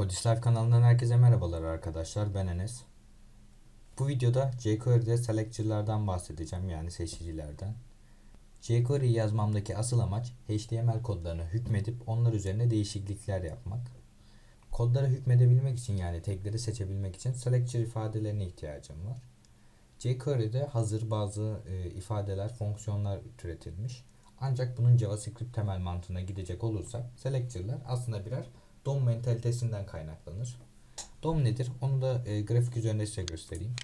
Codislife kanalından herkese merhabalar arkadaşlar. Ben Enes. Bu videoda jQuery'de selector'lardan bahsedeceğim yani seçicilerden. jQuery yazmamdaki asıl amaç HTML kodlarına hükmedip onlar üzerine değişiklikler yapmak. Kodlara hükmedebilmek için yani tagleri seçebilmek için selector ifadelerine ihtiyacım var. jQuery'de hazır bazı e, ifadeler, fonksiyonlar türetilmiş. Ancak bunun JavaScript temel mantığına gidecek olursak selector'lar aslında birer DOM mentalitesinden kaynaklanır. DOM nedir? Onu da e, grafik üzerinde size göstereyim.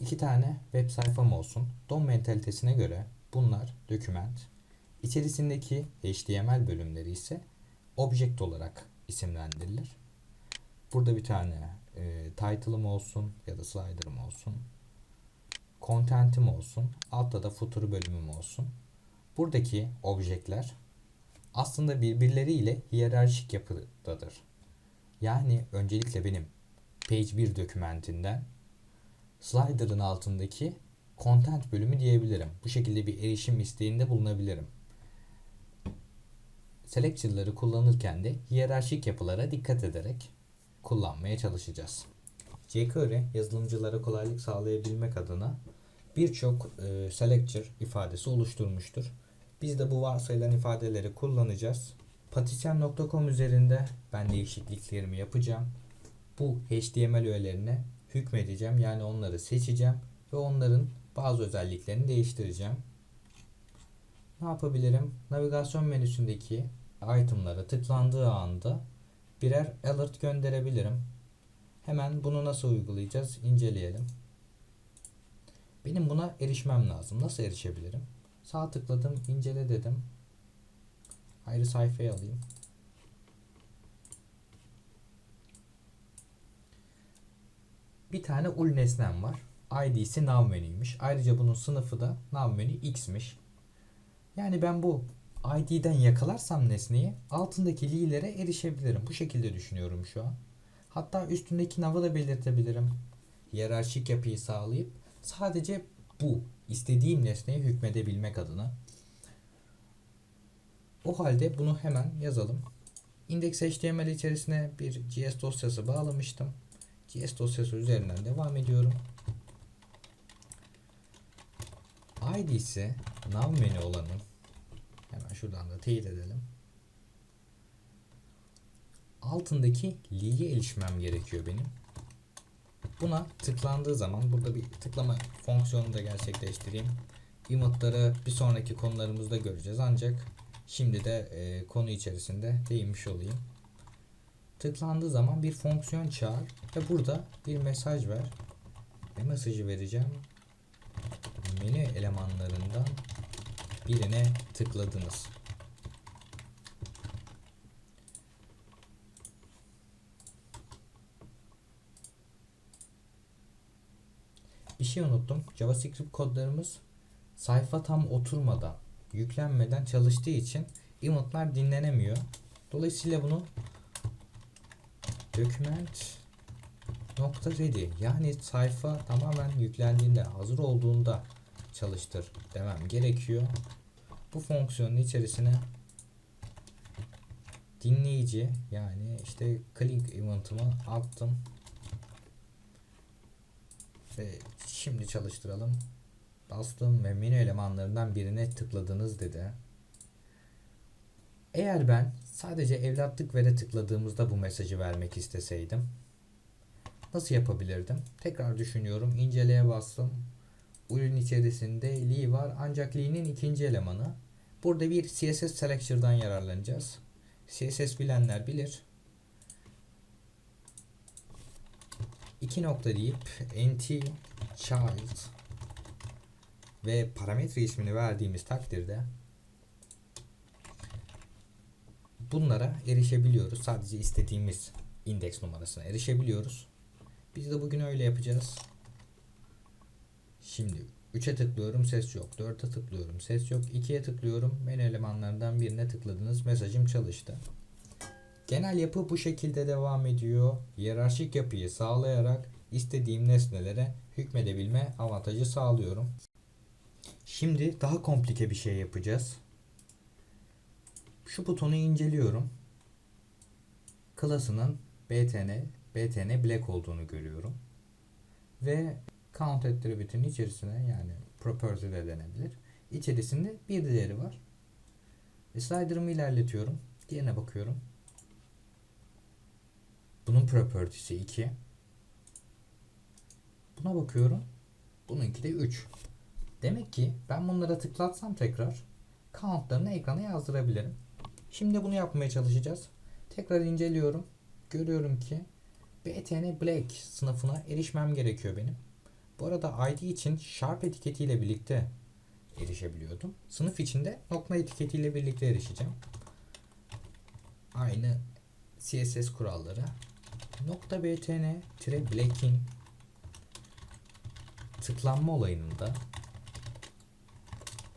İki tane web sayfam olsun. DOM mentalitesine göre bunlar document, içerisindeki HTML bölümleri ise object olarak isimlendirilir. Burada bir tane e, title'ım olsun ya da slider'ım olsun. Content'im olsun. Altta da footer bölümüm olsun. Buradaki objekler aslında birbirleriyle hiyerarşik yapıdadır. Yani öncelikle benim page 1 dokümentinden slider'ın altındaki content bölümü diyebilirim. Bu şekilde bir erişim isteğinde bulunabilirim. Selection'ları kullanırken de hiyerarşik yapılara dikkat ederek kullanmaya çalışacağız. jQuery yazılımcılara kolaylık sağlayabilmek adına birçok e, selector ifadesi oluşturmuştur. Biz de bu varsayılan ifadeleri kullanacağız. Patisyen.com üzerinde ben değişikliklerimi yapacağım. Bu HTML öğelerine hükmedeceğim. Yani onları seçeceğim ve onların bazı özelliklerini değiştireceğim. Ne yapabilirim? Navigasyon menüsündeki itemlara tıklandığı anda birer alert gönderebilirim. Hemen bunu nasıl uygulayacağız? İnceleyelim. Benim buna erişmem lazım. Nasıl erişebilirim? Sağ tıkladım, incele dedim. Ayrı sayfaya alayım. Bir tane ul nesnem var. ID'si nav menüymüş. Ayrıca bunun sınıfı da nav menü x'miş. Yani ben bu ID'den yakalarsam nesneyi altındaki li'lere erişebilirim. Bu şekilde düşünüyorum şu an. Hatta üstündeki nav'ı da belirtebilirim. Hiyerarşik yapıyı sağlayıp sadece bu istediğim nesneye hükmedebilmek adına. O halde bunu hemen yazalım. Index.html içerisine bir JS dosyası bağlamıştım. JS dosyası üzerinden devam ediyorum. ID'si nav menü olanın hemen şuradan da teyit edelim. Altındaki li'ye erişmem gerekiyor benim. Buna tıklandığı zaman burada bir tıklama fonksiyonu da gerçekleştireyim. Emotları bir sonraki konularımızda göreceğiz ancak şimdi de e, konu içerisinde değinmiş olayım. Tıklandığı zaman bir fonksiyon çağır ve burada bir mesaj ver. Ne mesajı vereceğim? Menü elemanlarından birine tıkladınız. Bir şey unuttum. JavaScript kodlarımız sayfa tam oturmadan, yüklenmeden çalıştığı için emotlar dinlenemiyor. Dolayısıyla bunu document nokta ready yani sayfa tamamen yüklendiğinde hazır olduğunda çalıştır demem gerekiyor. Bu fonksiyonun içerisine dinleyici yani işte click event'ımı attım ve şimdi çalıştıralım. Bastım ve menü elemanlarından birine tıkladınız dedi. Eğer ben sadece evlatlık vere tıkladığımızda bu mesajı vermek isteseydim nasıl yapabilirdim? Tekrar düşünüyorum. İnceleye bastım. Ürün içerisinde li var ancak li'nin ikinci elemanı. Burada bir CSS selector'dan yararlanacağız. CSS bilenler bilir. İki nokta deyip nt child ve parametre ismini verdiğimiz takdirde bunlara erişebiliyoruz. Sadece istediğimiz indeks numarasına erişebiliyoruz. Biz de bugün öyle yapacağız. Şimdi 3'e tıklıyorum ses yok. 4'e tıklıyorum ses yok. 2'ye tıklıyorum. Menü elemanlarından birine tıkladınız. Mesajım çalıştı. Genel yapı bu şekilde devam ediyor. Hiyerarşik yapıyı sağlayarak istediğim nesnelere hükmedebilme avantajı sağlıyorum. Şimdi daha komplike bir şey yapacağız. Şu butonu inceliyorum. klasının btn btn black olduğunu görüyorum. Ve count attribute'ün içerisine yani property de denebilir. İçerisinde bir değeri var. E, slider'ımı ilerletiyorum. Diğerine bakıyorum. Bunun property'si 2. Buna bakıyorum. Bununki de 3. Demek ki ben bunlara tıklatsam tekrar countlarını ekrana yazdırabilirim. Şimdi bunu yapmaya çalışacağız. Tekrar inceliyorum. Görüyorum ki BTN Black sınıfına erişmem gerekiyor benim. Bu arada ID için Sharp etiketiyle birlikte erişebiliyordum. Sınıf içinde nokta etiketiyle birlikte erişeceğim. Aynı CSS kuralları. Nokta BTN tire Black'in tıklanma olayında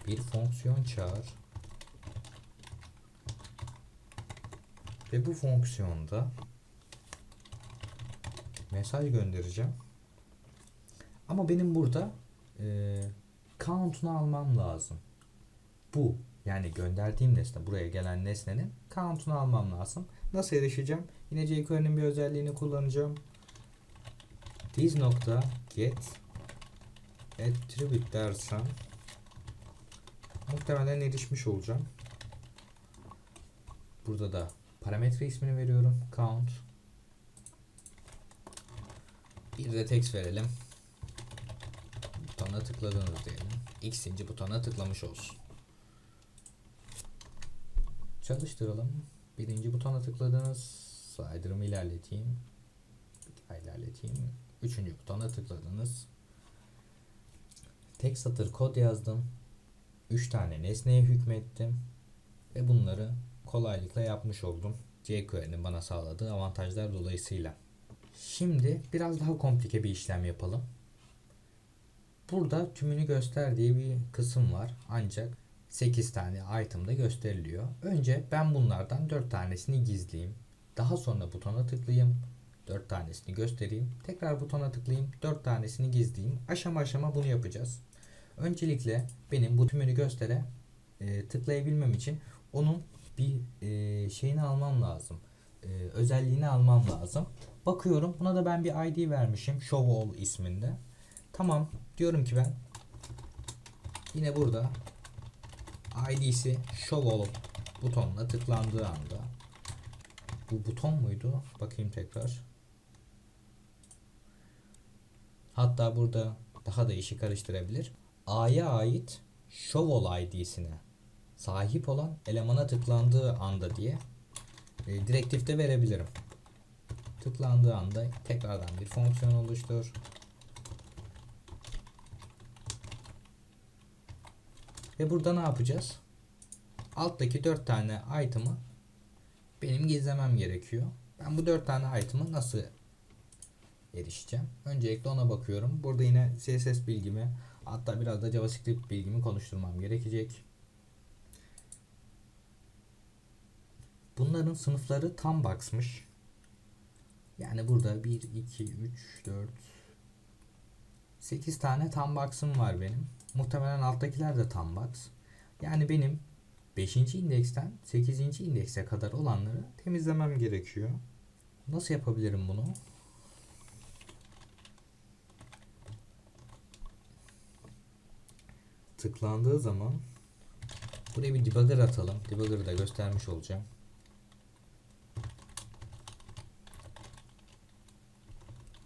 bir fonksiyon çağır ve bu fonksiyonda mesaj göndereceğim. Ama benim burada e, count'unu almam lazım. Bu yani gönderdiğim nesne buraya gelen nesnenin count'unu almam lazım. Nasıl erişeceğim? Yine jQuery'nin bir özelliğini kullanacağım. This nokta get attribute dersem muhtemelen erişmiş olacağım. Burada da parametre ismini veriyorum. Count. Bir de text verelim. Butona tıkladınız diyelim. X'inci butona tıklamış olsun. Çalıştıralım. Birinci butona tıkladınız. Slider'ımı ilerleteyim. İlerleteyim. Üçüncü butona tıkladınız. Tek satır kod yazdım. Üç tane nesneye hükmettim. Ve bunları kolaylıkla yapmış oldum. jQuery'nin bana sağladığı avantajlar dolayısıyla. Şimdi biraz daha komplike bir işlem yapalım. Burada tümünü göster diye bir kısım var. Ancak 8 tane item'da gösteriliyor. Önce ben bunlardan 4 tanesini gizleyeyim. Daha sonra butona tıklayayım. 4 tanesini göstereyim. Tekrar butona tıklayayım. 4 tanesini gizleyeyim. Aşama aşama bunu yapacağız. Öncelikle benim bu tümünü göstere e, tıklayabilmem için onun bir e, şeyini almam lazım. E, özelliğini almam lazım. Bakıyorum buna da ben bir ID vermişim. Show all isminde. Tamam diyorum ki ben yine burada ID'si show all butonuna tıklandığı anda bu buton muydu? Bakayım tekrar. Hatta burada daha da işi karıştırabilir. A'ya ait show all ID'sine sahip olan elemana tıklandığı anda diye e, direktifte verebilirim. Tıklandığı anda tekrardan bir fonksiyon oluştur. Ve burada ne yapacağız? Alttaki 4 tane item'ı benim gizlemem gerekiyor. Ben bu 4 tane item'ı nasıl erişeceğim? Öncelikle ona bakıyorum. Burada yine CSS bilgimi hatta biraz da JavaScript bilgimi konuşturmam gerekecek. Bunların sınıfları tam box'mış. Yani burada 1, 2, 3, 4, 8 tane tam box'ım var benim. Muhtemelen alttakiler de tam box. Yani benim 5. indeksten 8. indekse kadar olanları temizlemem gerekiyor. Nasıl yapabilirim bunu? Tıklandığı zaman buraya bir debugger atalım. Debugger'ı da göstermiş olacağım.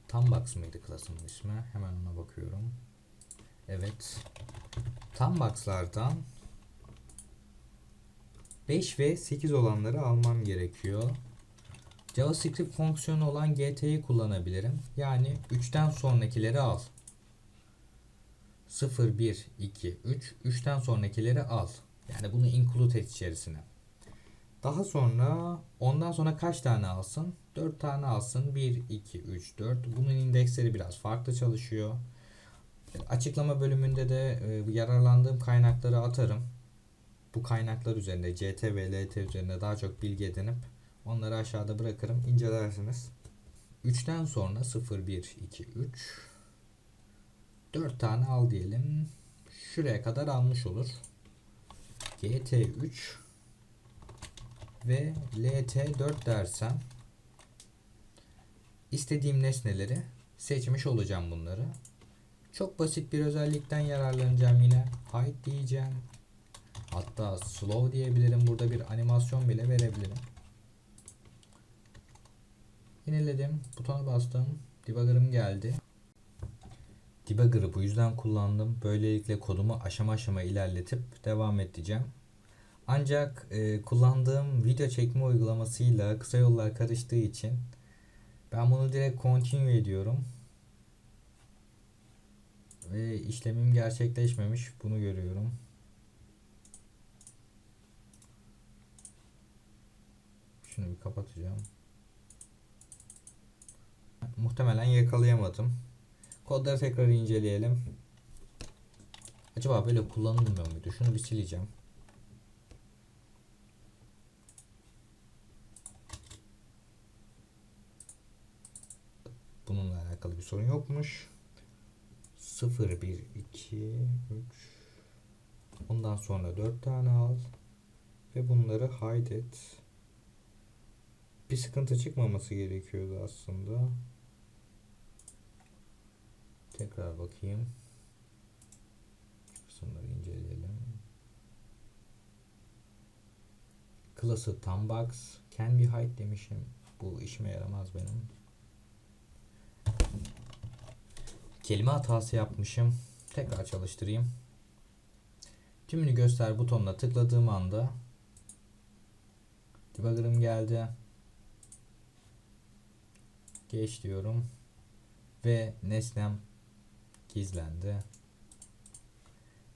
Tam box mıydı klasının ismi? Hemen ona bakıyorum. Evet. Tam box'lardan 5 ve 8 olanları almam gerekiyor. JavaScript fonksiyonu olan GT'yi kullanabilirim. Yani 3'ten sonrakileri al. 0, 1, 2, 3. 3'ten sonrakileri al. Yani bunu include et içerisine. Daha sonra ondan sonra kaç tane alsın? 4 tane alsın. 1, 2, 3, 4. Bunun indeksleri biraz farklı çalışıyor. Açıklama bölümünde de e, yararlandığım kaynakları atarım. Bu kaynaklar üzerinde CT ve LT üzerinde daha çok bilgi edinip onları aşağıda bırakırım. incelersiniz. 3'ten sonra 0, 1, 2, 3 4 tane al diyelim. Şuraya kadar almış olur. GT3 ve LT4 dersem istediğim nesneleri seçmiş olacağım bunları. Çok basit bir özellikten yararlanacağım yine. Hide diyeceğim. Hatta slow diyebilirim. Burada bir animasyon bile verebilirim. Yeniledim. Butona bastım. Debugger'ım geldi. Debugger'ı bu yüzden kullandım. Böylelikle kodumu aşama aşama ilerletip devam edeceğim. Ancak e, kullandığım video çekme uygulamasıyla kısa yollar karıştığı için ben bunu direkt continue ediyorum. Ve işlemim gerçekleşmemiş. Bunu görüyorum. Şunu bir kapatacağım. Muhtemelen yakalayamadım. Kodları tekrar inceleyelim. Acaba böyle kullanılmıyor muydu? Şunu bir sileceğim. Bununla alakalı bir sorun yokmuş. 0, 1, 2, 3 Ondan sonra 4 tane al. Ve bunları hide et. Bir sıkıntı çıkmaması gerekiyordu aslında. Tekrar bakayım. Kısımları inceleyelim. Klası tam box. Can be hide demişim. Bu işime yaramaz benim. Kelime hatası yapmışım. Tekrar çalıştırayım. Tümünü göster butonuna tıkladığım anda debugger'ım geldi. Geç diyorum. Ve nesnem gizlendi.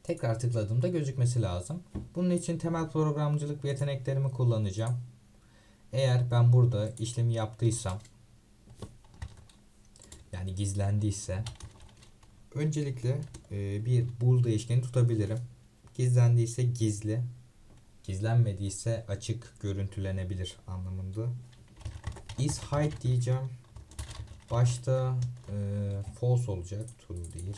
Tekrar tıkladığımda gözükmesi lazım. Bunun için temel programcılık yeteneklerimi kullanacağım. Eğer ben burada işlemi yaptıysam yani gizlendiyse öncelikle e, bir bool değişkeni tutabilirim. Gizlendiyse gizli, gizlenmediyse açık görüntülenebilir anlamında. Is hide diyeceğim. Başta e, false olacak, true değil.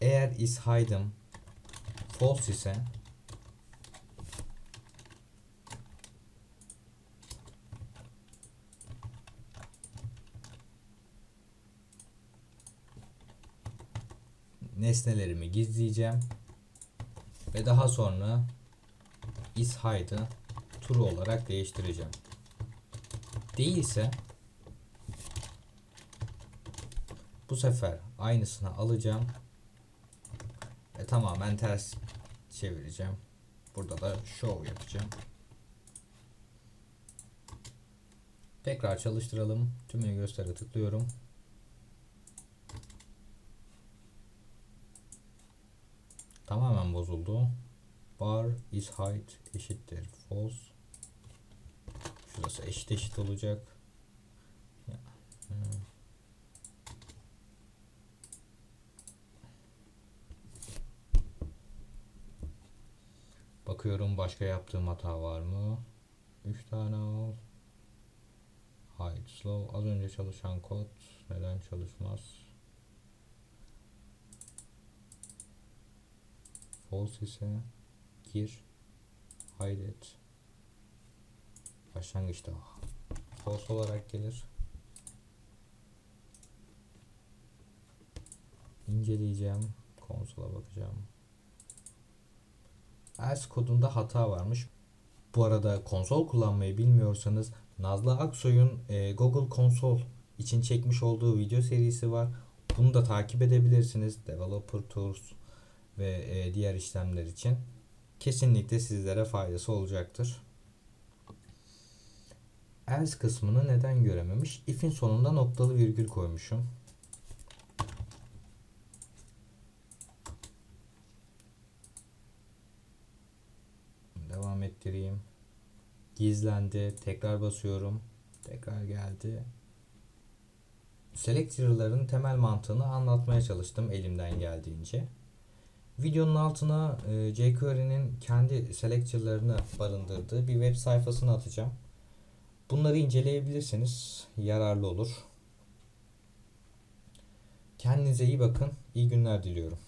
Eğer is hide'ım false ise nesnelerimi gizleyeceğim ve daha sonra is hide'ı true olarak değiştireceğim. Değilse bu sefer aynısını alacağım ve tamamen ters çevireceğim. Burada da show yapacağım. Tekrar çalıştıralım. Tümünü göstere tıklıyorum. Tamamen bozuldu. Bar is height eşittir false. Şurası eşit eşit olacak. Bakıyorum başka yaptığım hata var mı? 3 tane al. Hide slow. Az önce çalışan kod neden çalışmaz? False ise gir. Hide et başlangıçta false olarak gelir. İnceleyeceğim konsola bakacağım. Else kodunda hata varmış. Bu arada konsol kullanmayı bilmiyorsanız Nazlı Aksoy'un e, Google Konsol için çekmiş olduğu video serisi var. Bunu da takip edebilirsiniz. Developer Tools ve e, diğer işlemler için kesinlikle sizlere faydası olacaktır. Else kısmını neden görememiş? If'in sonunda noktalı virgül koymuşum. Devam ettireyim. Gizlendi. Tekrar basıyorum. Tekrar geldi. Selector'ların temel mantığını anlatmaya çalıştım elimden geldiğince. Videonun altına e, jQuery'nin kendi selector'larını barındırdığı bir web sayfasını atacağım. Bunları inceleyebilirsiniz. Yararlı olur. Kendinize iyi bakın. İyi günler diliyorum.